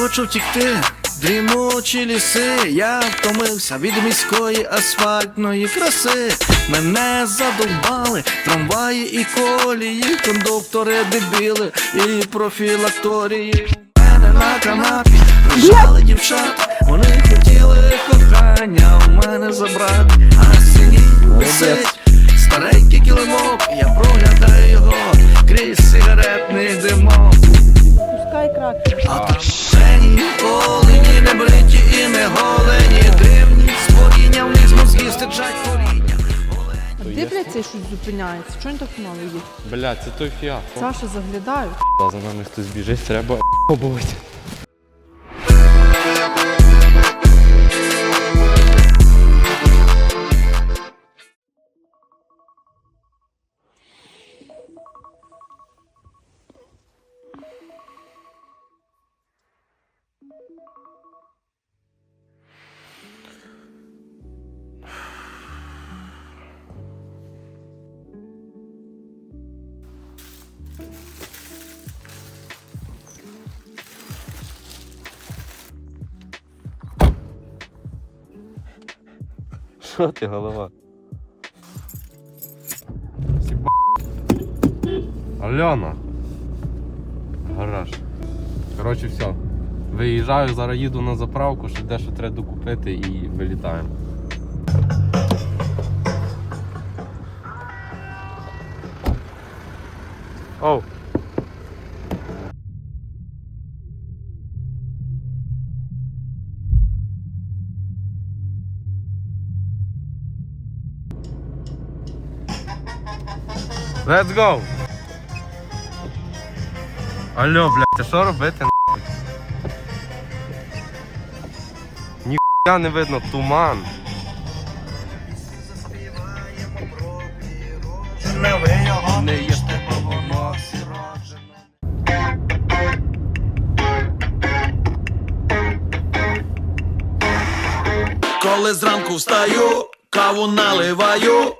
хочу втікти, дрімучі ліси, я втомився від міської асфальтної краси. Мене задовбали трамваї і колії, кондуктори дебіли і профілакторії. Мене на канапі лежали дівчата, вони хотіли кохання у мене забрати, а стіні висить старенький килимок, я проглядаю його крізь сигаретний димок. Пускай кракен. Стичать коріння. А де, блядь, цей щось зупиняється? Чого він так мало їде? Бля, це той фіат. Саша заглядають. За нами хтось біжить, треба побувати. Що ти голова? Альона. Гараж. Коротше, все. Виїжджаю, зараз їду на заправку, ще дещо треба докупити і вилітаємо. Оу. Let's go! Алло, блядь, а що робити нахуй? Ніхуя не видно, туман. Не сіроджено. Коли зранку встаю, каву наливаю,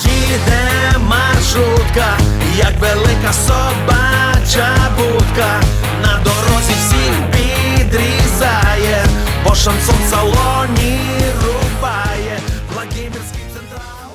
Їде маршрутка, як велика собача будка, на дорозі всіх підрізає, бо шансон в салоні рубає, Владимирський централ.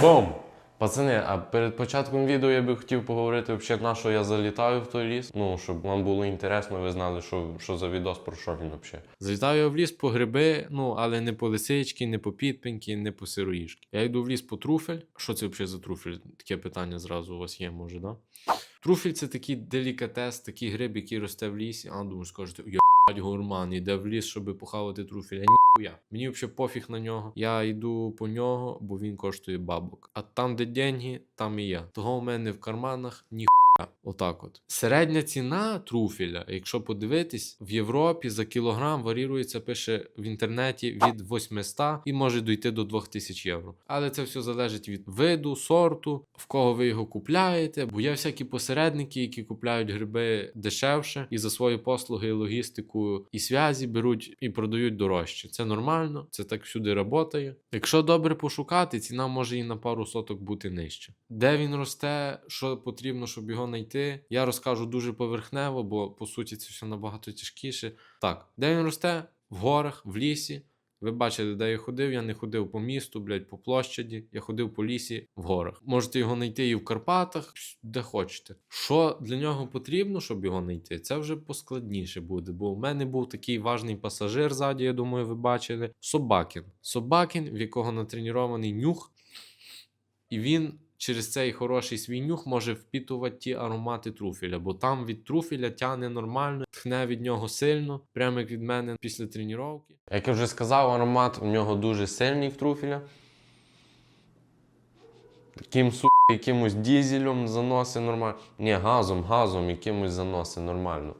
Бом! Пацани, а перед початком відео я би хотів поговорити взагалі, на що я залітаю в той ліс. Ну, щоб вам було інтересно, ви знали, що, що за відос, про що він взагалі. Залітаю я в ліс по гриби, ну, але не по лисички, не по підпеньки, не по сироїшки. Я йду в ліс по труфель. Що це взагалі за труфель? Таке питання зразу у вас є, може, да? Труфель це такий делікатес, такий гриб, який росте в лісі. А думаю, скажете, гурман, іде в ліс, щоб похавати труфель. А ніхуя. Мені взагалі пофіг на нього. Я йду по нього, бо він коштує бабок. А там, де деньги, там і я. Того в мене в карманах ні. Отак от. Середня ціна труфеля, якщо подивитись, в Європі за кілограм варірується, пише в інтернеті від 800 і може дійти до 2000 євро. Але це все залежить від виду, сорту, в кого ви його купляєте. Бо є всякі посередники, які купляють гриби дешевше і за свої послуги, логістику і зв'язі беруть і продають дорожче. Це нормально, це так всюди працює. Якщо добре пошукати, ціна може і на пару соток бути нижче. Де він росте, що потрібно, щоб його знайти, я розкажу дуже поверхнево, бо по суті це все набагато тяжкіше. Так, де він росте? В горах, в лісі. Ви бачили, де я ходив. Я не ходив по місту, блядь, по площаді. Я ходив по лісі в горах. Можете його знайти і в Карпатах, де хочете. Що для нього потрібно, щоб його знайти, це вже поскладніше буде. Бо в мене був такий важний пасажир ззаді, я думаю, ви бачили. Собакін. Собакін, в якого натренований нюх, і він. Через цей хороший свій нюх може впітувати ті аромати труфеля, бо там від труфеля тяне нормально, тхне від нього сильно, прямо як від мене після тренування. Як я вже сказав, аромат у нього дуже сильний в труфеля. Таким су якимось дізелем заноси нормально. Ні, газом, газом якимось заноси нормально.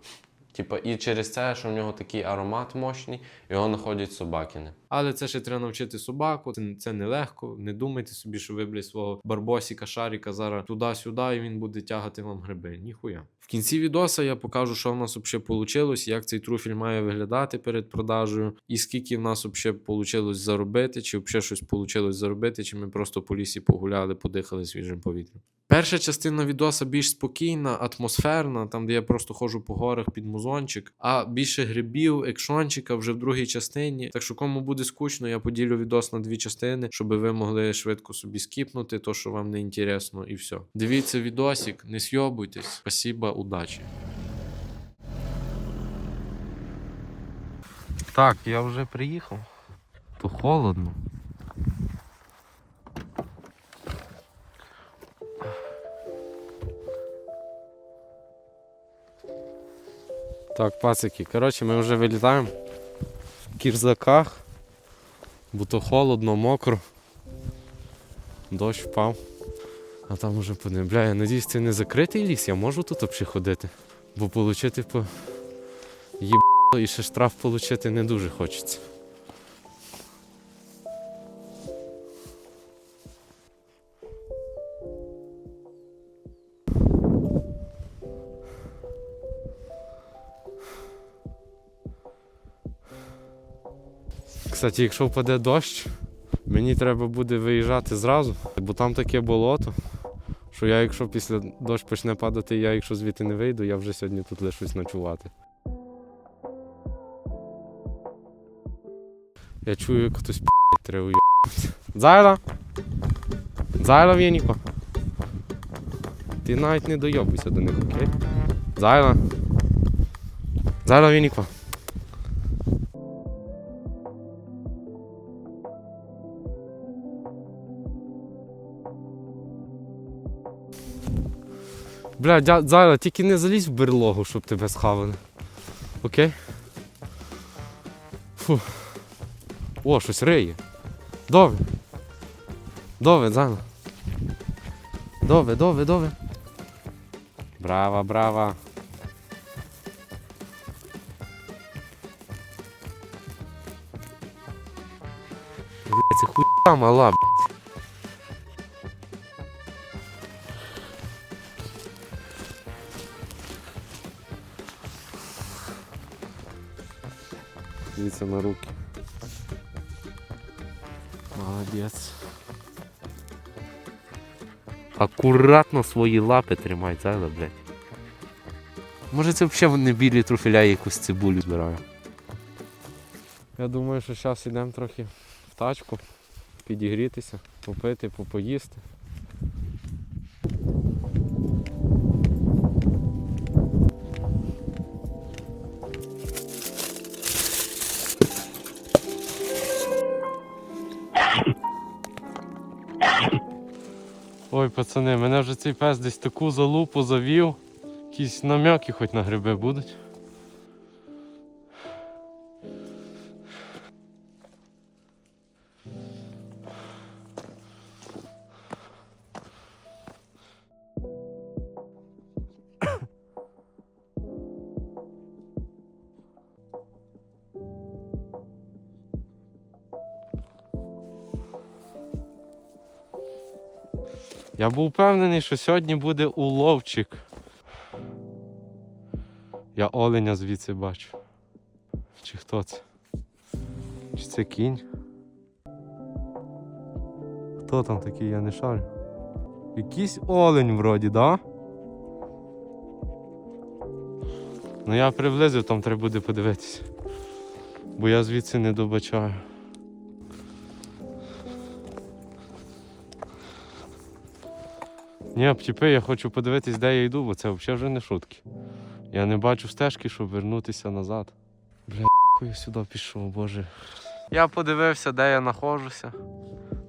Типа, і через це, що в нього такий аромат мощний, його знаходять собакини. Але це ще треба навчити собаку. Це, це нелегко. Не думайте собі, що ви свого барбосіка, шаріка зараз туди-сюди, і він буде тягати вам гриби. Ніхуя. В кінці відоса я покажу, що в нас взагалі вийшло, як цей труфель має виглядати перед продажею, і скільки в нас взагалі вийшло заробити, чи взагалі щось вийшло заробити, чи ми просто по лісі погуляли, подихали свіжим повітрям. Перша частина відоса більш спокійна, атмосферна, там де я просто ходжу по горах під музончик, а більше грибів, екшончика вже в другій частині. Так що кому буде скучно, я поділю відос на дві частини, щоб ви могли швидко собі скіпнути то, що вам не інтересно, і все. Дивіться відосик, не сйобуйтесь. Спасибо, удачі. Так, я вже приїхав. То холодно. Так, пацики, коротше, ми вже вилітаємо в кірзаках, бо то холодно, мокро. Дощ впав. А там уже понебляє. Надіюсь, це не закритий ліс, я можу тут взагалі ходити. Бо отримати по їбало і ще штраф отримати не дуже хочеться. Кстати, якщо впаде дощ, мені треба буде виїжджати зразу, бо там таке болото, що я, якщо після дощ почне падати, я якщо звідти не вийду, я вже сьогодні тут лишусь ночувати. Я чую, як хтось треба. Зайла! Зайла Вєніко! Ти навіть не дойобуйся до них, окей? Зайла! Зайла Вєніко! Бля, дя... Зайла, тільки не залізь в берлогу, щоб тебе схавали. Окей? Фу. О, щось риє. Дове. Дове, Зайла. Дове, дове, дове. Браво, браво. Бля, це хуйня мала, Акуратно свої лапи тримай, зайла, блядь. Може це взагалі не білі труфіля якусь цибулю збираю. Я думаю, що зараз йдемо трохи в тачку, підігрітися, попити, попоїсти. Пацани, мене вже цей пес десь таку залупу завів. Якісь нам'яки хоч на гриби будуть. Я був впевнений, що сьогодні буде уловчик. Я оленя звідси бачу. Чи хто це? Чи це кінь? Хто там такий, я не шарю. Якийсь олень вроді, да? Ну я приблизив, там треба буде подивитися. Бо я звідси не добачаю. Ні, птіпи, я хочу подивитись, де я йду, бо це взагалі вже не шутки. Я не бачу стежки, щоб вернутися назад. Бля, я сюди пішов, боже. Я подивився, де я знаходжуся.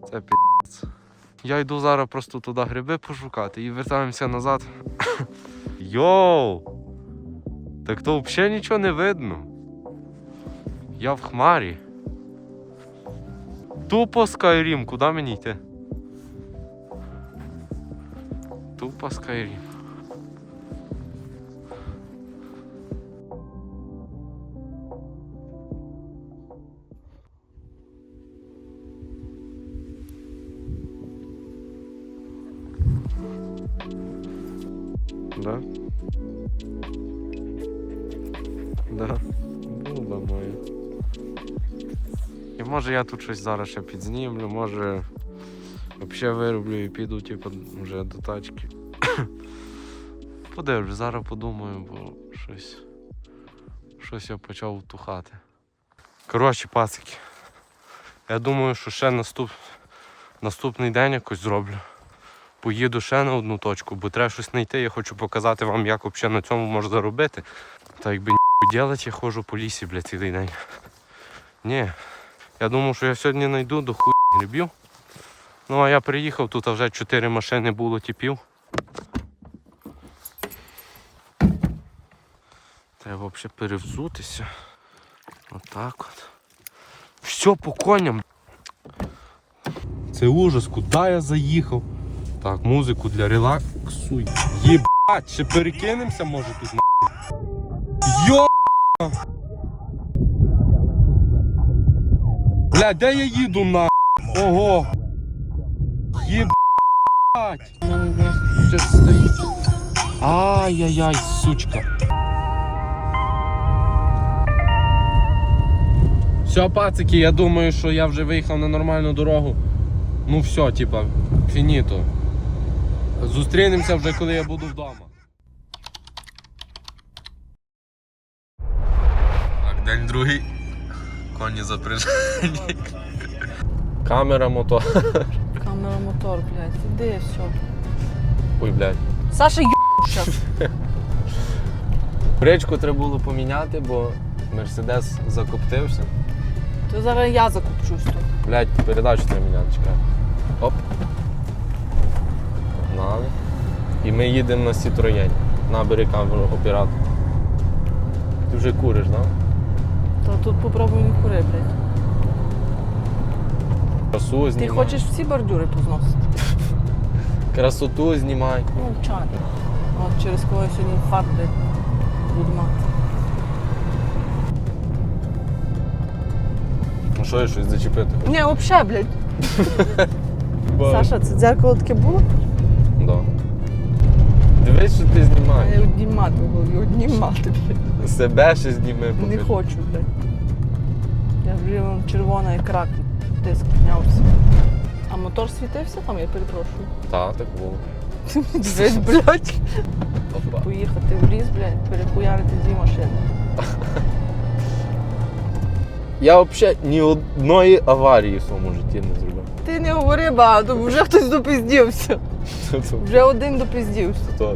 Це пі***ць. Я йду зараз просто туди гриби пошукати і вертаємося назад. Йоу! Так то взагалі нічого не видно. Я в хмарі. Тупо Скайрім, куди мені йти? По Skyrim. Да? Да. Булба моя. І може я тут щось зараз ще підзнімлю, може взагалі вироблю і піду типу, вже до тачки. Подивлюсь, зараз подумаю, бо щось. Щось я почав тухати. Коротше, пацики. Я думаю, що ще наступ... наступний день якось зроблю. Поїду ще на одну точку, бо треба щось знайти. Я хочу показати вам, як взагалі на цьому можна заробити. Та якби ніхуй делать, я ходжу по лісі, блядь, цілий день. Ні. Я думав, що я сьогодні знайду до хуй грибів. Ну а я приїхав, тут вже чотири машини було тіпів. Треба взагалі перевзутися. Отак от. Все по коням. Це ужас, куди я заїхав. Так, музику для релаксу. Єбать, ще перекинемося, може тут на. Йо! Бля, де я їду на? Ого! Єбать! Ще стоїть. Ай-яй-яй, сучка. Все, пацики, я думаю, що я вже виїхав на нормальну дорогу. Ну все, типа, фініто. Зустрінемося вже, коли я буду вдома. Так, день другий. Коні запряжені. Камера, мотор. Камера, мотор, блядь. Іди, все. Ой, блядь. Саша, ю щас. Бричку треба було поміняти, бо Мерседес закоптився. То зараз я закупчусь тут. Блядь, передачу треба міняти, чекай. Оп. Погнали. І ми їдемо на Сітроєні. Набери камеру оператор. Ти вже куриш, да? Та тут попробуй не кури, блядь. Красу Ти хочеш всі бордюри позносити? Красоту знімай. Ну, вчора. От через кого сьогодні блядь, буду мати. Ну що я щось зачепити? Ні, взагалі, блядь. Ба- Саша, це дзеркало таке було? Да. Дивись, що ти знімаєш. я одні мати в голові, одні мати, блядь. Себе ще зніми. Не покажи. хочу, блядь. Я вже вон червона ікра тиск піднявся. А мотор світився там, я перепрошую. Та, так було. Дивись, блядь. Опа. Поїхати в ліс, блядь, перехуярити дві машини. Я взагалі ні одної аварії в своєму житті не зробив. Ти не говори багато, бо вже хтось допиздівся. Вже один допиздівся. Хто?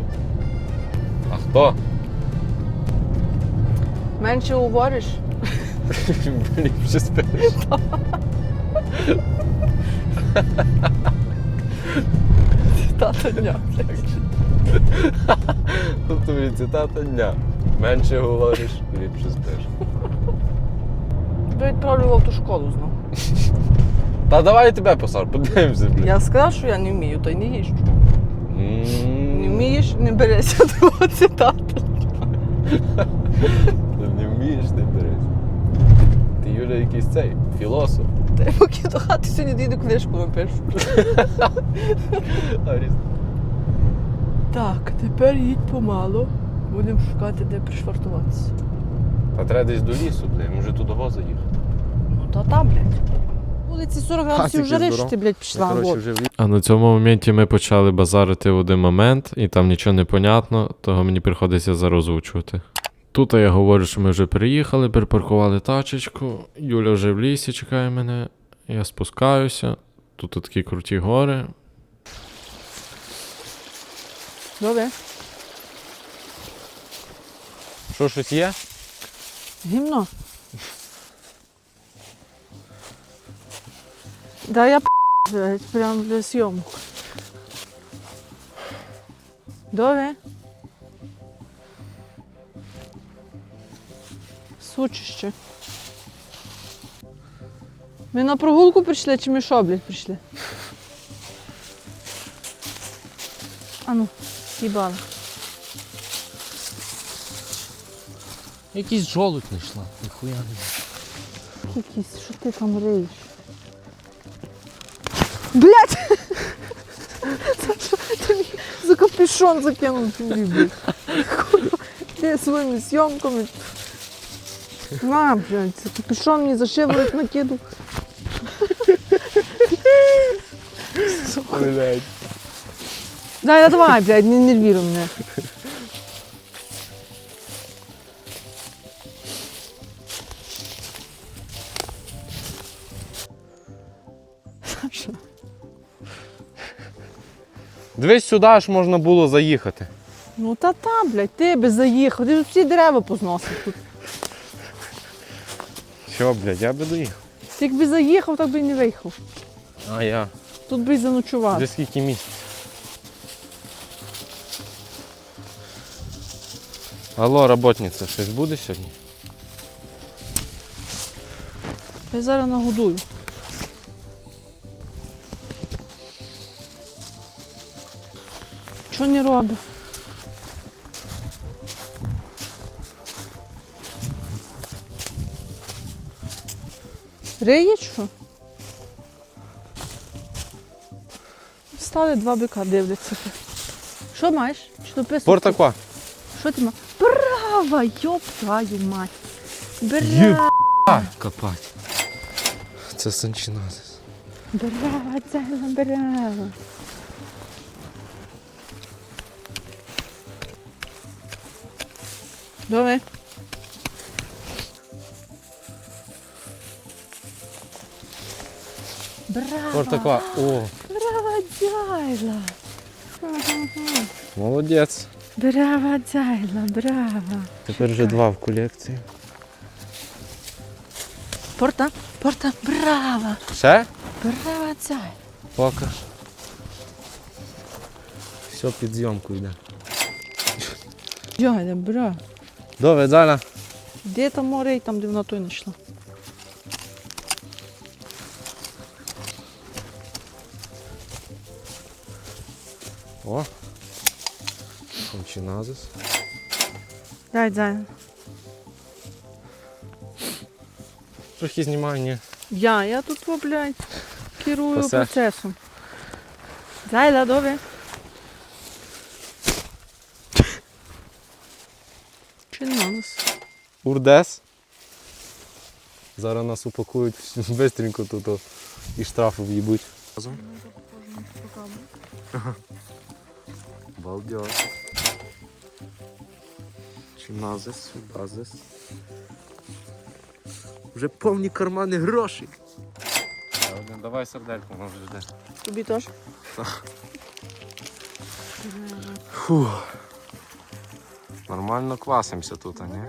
А хто? Менше говориш, Блін, вже спиш. тата дня, блядь. Мені цитата дня. Менше говориш, ліпше спиш. Тебе відправлю в автошколу знову. Та давай я тебе посар, подивимося, блін. Я сказав, що я не вмію, то й не їжджу. Не вмієш, не береся того цитата. Ти не вмієш, не берись. Ти Юля якийсь цей філософ. Та я поки до хати сьогодні дійду книжку напишу. Аріс. Так, тепер їдь помало. Будемо шукати, де пришвартуватися. Та треба десь до лісу, блін, може туди заїхати. Ну та там, блядь. Вулиці 40 градусів Пасіки жари, що здоров. ти, блядь, пішла. Коротше, Вот. вже в. А на цьому моменті ми почали базарити в один момент, і там нічого не понятно, того мені приходиться зарозвучувати. Тут я говорю, що ми вже приїхали, припаркували тачечку. Юля вже в лісі чекає мене. Я спускаюся. Тут такі круті гори. Добре. Що, щось є? Гімно. Да я п***, блядь, прям для зйомок. Добре. Сучище. Ми на прогулку прийшли чи ми що, блядь, прийшли? А ну, їбала. Якийсь жолудь знайшла, ніхуя не. Якийсь, що ти там риєш? Блять! Мені закопав капюшон закинув тобі, блядь. Ти своїми зйомками. На, блядь, це капюшон мені за шиворот накидав. Блядь. Дай, давай, блядь, не нервируй мене. Саша, Дивись сюди, аж можна було заїхати. ну та та, блядь, ти би заїхав, ти ж всі дерева позносив тут. Що, блядь, я би доїхав. Ти якби заїхав, так би й не виїхав. А я. Тут би й заночував. Вже скільки місць. Алло, работниця, щось буде сьогодні? Я зараз нагодую. Чого не робить? Риє чи? Стали два бика дивляться. Що маєш? Чи то писок? Що ти маєш? Браво, йоп твою мать. Браво. Копать. Це санчиназис. Браво, Цайла, браво. Добре. Браво, Спортаква. О, браво, Дзайла. молодець. Браво, Дзайла, браво. Тепер вже два в колекції. Порта, порта, браво, Ще? браво, Дзайла. Пока. Все під зйомку йде. Дзайла, браво. Добре, Заля. Де там море і там, де вона той не О. Санчиназис. Дай, Дзайла. Трохи знімаю, ні. Я, я тут, о, блядь, керую Оце. процесом. Зайла, добре. Чи не? Урдес. Зараз нас упакують швидко тут о, і штрафи в'їбуть. Балдеж. Чиназис, базис. Вже повні кармани грошей. Давай сердельку, може жде. Тобі теж? Фух. Нормально квасимося тут, а ні?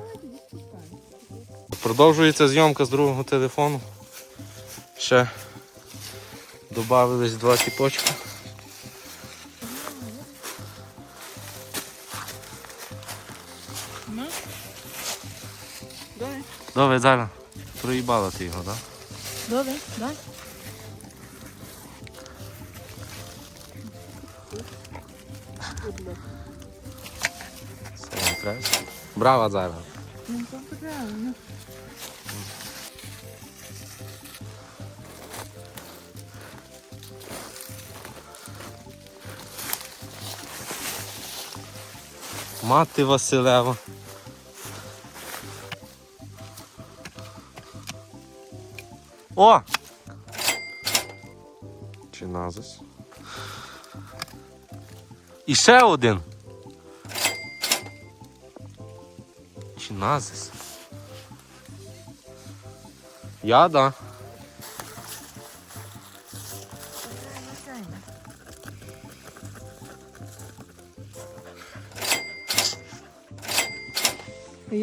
Продовжується зйомка з другого телефону. Ще додавились два тіпочка. Добре. Добре, Заля. Проїбала ти його, так? Добре, дай. Да? Браво, Заля. Ну, Мати Василева. О! Чиназис. І ще один. Чиназис. Я да.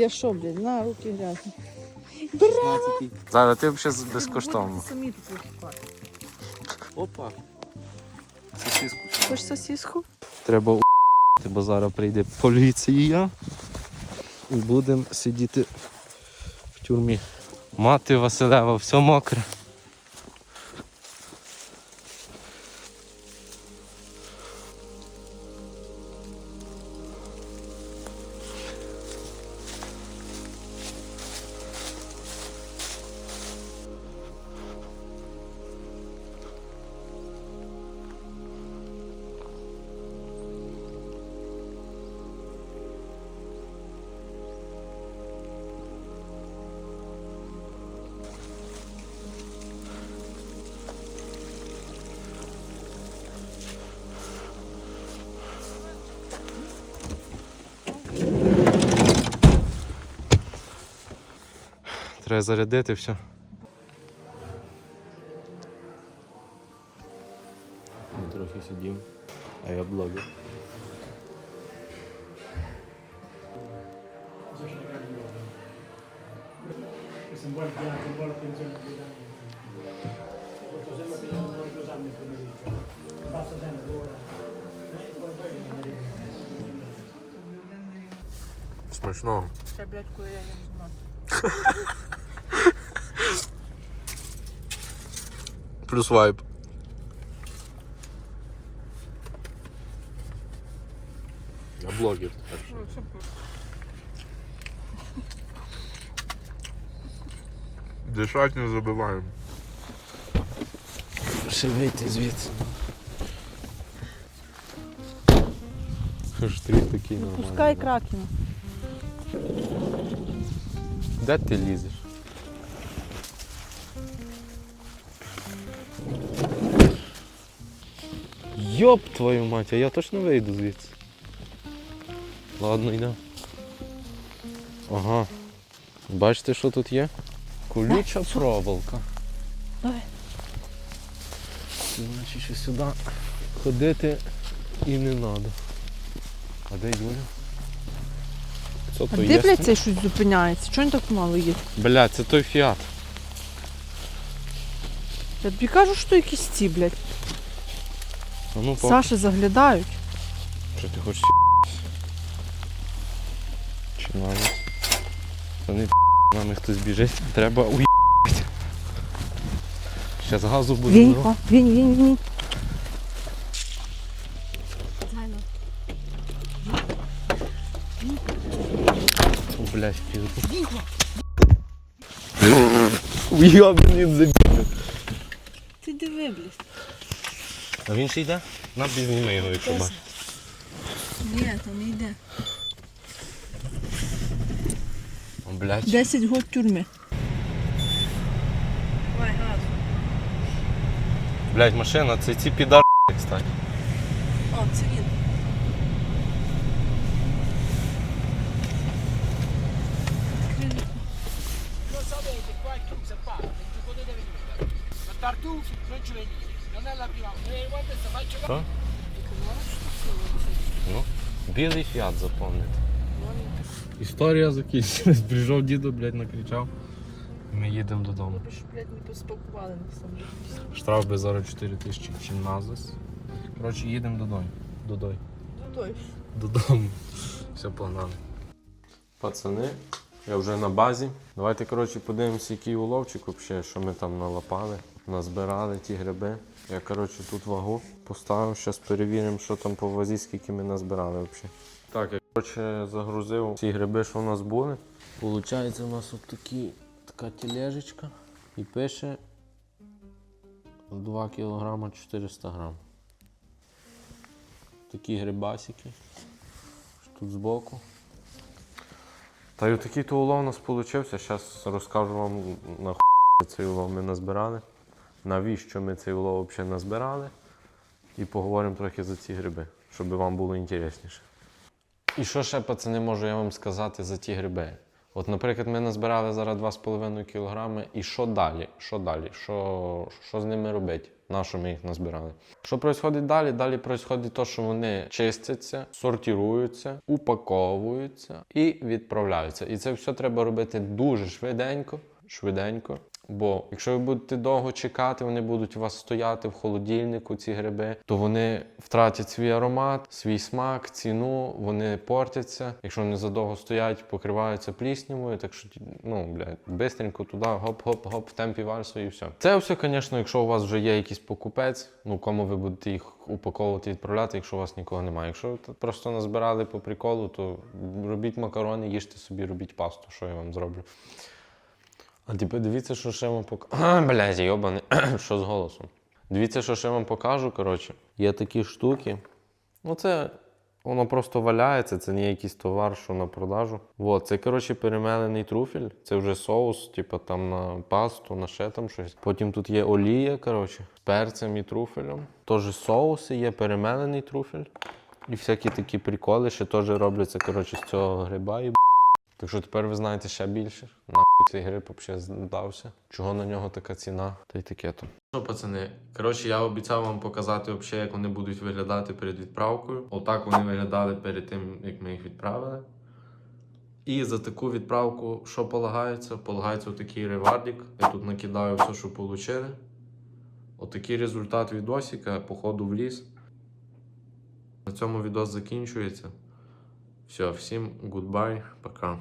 Я що, блін, на руки грязні. Зараз ти взагалі безкоштовно. Самі тут. Опа. Сосиску. Хочеш сосиску? Треба у**ти, бо зараз прийде поліція і будемо сидіти в тюрмі. Мати Василева, все мокре. Треба зарядити все. Трохи сидів, а я блогер. Смачного. Ще, блядь, коли я не знаю. Плюс вайб. Я блогер. Дишать не забиваємо. Ще вийти звідси. Штрих такий нормальний. Пускай да. кракена. Де ти лізеш? Йоп твою мать, а я точно вийду звідси. Ладно, йдемо. Ага. Бачите, що тут є? Колюча проволока. Давай. Значить, що сюди ходити і не треба. А де Юля? Що А то де, є? блядь, цей щось зупиняється? Чого він так мало їде? Бля, це той фіат. Я тобі кажу, що якісь ці, блядь. А ну, по... Саші заглядають. Що ти хочеш Чи навіть? Вони нами хтось біжить. Треба уїбати. Зараз газу буде. Він, о, він, він, він. О, блядь, пізду. Уйобаний забіг. Ти диви, блядь. А він ще йде? На пізніме його, якщо бачиш. Ні, там не йде. О, блядь. 10 год тюрми. Блядь, машина, це ці підар, кстати. О, це він. Non ci venite, non sta faccio Що? Ну, білий фіат запомнити. Історія закінчилась. Прийшов діду, блядь, накричав. Ми їдемо додому. Щоб, блядь, не поспілкували на самому. Штраф би зараз 4 тисячі чи назис. Коротше, їдемо додому. Додой. Той. Додому. Все, погнали. Пацани, я вже на базі. Давайте, коротше, подивимося, який уловчик взагалі, що ми там налапали, назбирали ті гриби. Я, коротше, тут вагу поставив, зараз перевіримо, що там по вазі, скільки ми назбирали взагалі. Так, я коротше, загрузив ці гриби, що у нас були. Получається, у нас от такі, така тележечка і пише 2 кг 400 грам. Такі грибасики. Тут збоку. Та й отакий то улов у нас вийшов. Зараз розкажу вам на цей улов ми назбирали. Навіщо ми цей улов взагалі назбирали. І поговоримо трохи за ці гриби, щоб вам було інтересніше. І що ще, пацани, можу я вам сказати за ті гриби? От, наприклад, ми назбирали зараз 2,5 кг, і що далі? Що далі? Що, що з ними робити? На що ми їх назбирали? Що відбувається далі? Далі відбувається те, що вони чистяться, сортируються, упаковуються і відправляються. І це все треба робити дуже швиденько, швиденько. Бо якщо ви будете довго чекати, вони будуть у вас стояти в холодильнику, ці гриби, то вони втратять свій аромат, свій смак, ціну, вони портяться. Якщо вони задовго стоять, покриваються пліснявою, так що ну, блядь, бистренько туди, гоп-гоп-гоп, в темпі вальсу і все. Це все, звісно, якщо у вас вже є якийсь покупець, ну кому ви будете їх упаковувати, відправляти, якщо у вас нікого немає. Якщо ви просто назбирали по приколу, то робіть макарони, їжте собі, робіть пасту, що я вам зроблю. А тепер дивіться, що ще вам покажу. Блядь, йобаний, що з голосом. Дивіться, що ще вам покажу. Коротше, є такі штуки. Ну, це воно просто валяється, це не якийсь товар, що на продажу. Вот, це, коротше, перемелений труфель. Це вже соус, типу там на пасту, на ще там щось. Потім тут є олія, коротше, з перцем і труфелем. Теж соуси є, перемелений труфель. І всякі такі приколи ще теж робляться, коротше, з цього гриба і Так що тепер ви знаєте ще більше. Цей гриб взагалі здався. Чого на нього така ціна? Та й таке то. Що, пацани, коротше, я обіцяв вам показати, вообще, як вони будуть виглядати перед відправкою. Отак вони виглядали перед тим, як ми їх відправили. І за таку відправку, що полагається? Полагається отакий ревардік. Я тут накидаю все, що отримали. Отакий результат відосика, походу в ліс. На цьому відос закінчується. Все, всім гудбай, пока.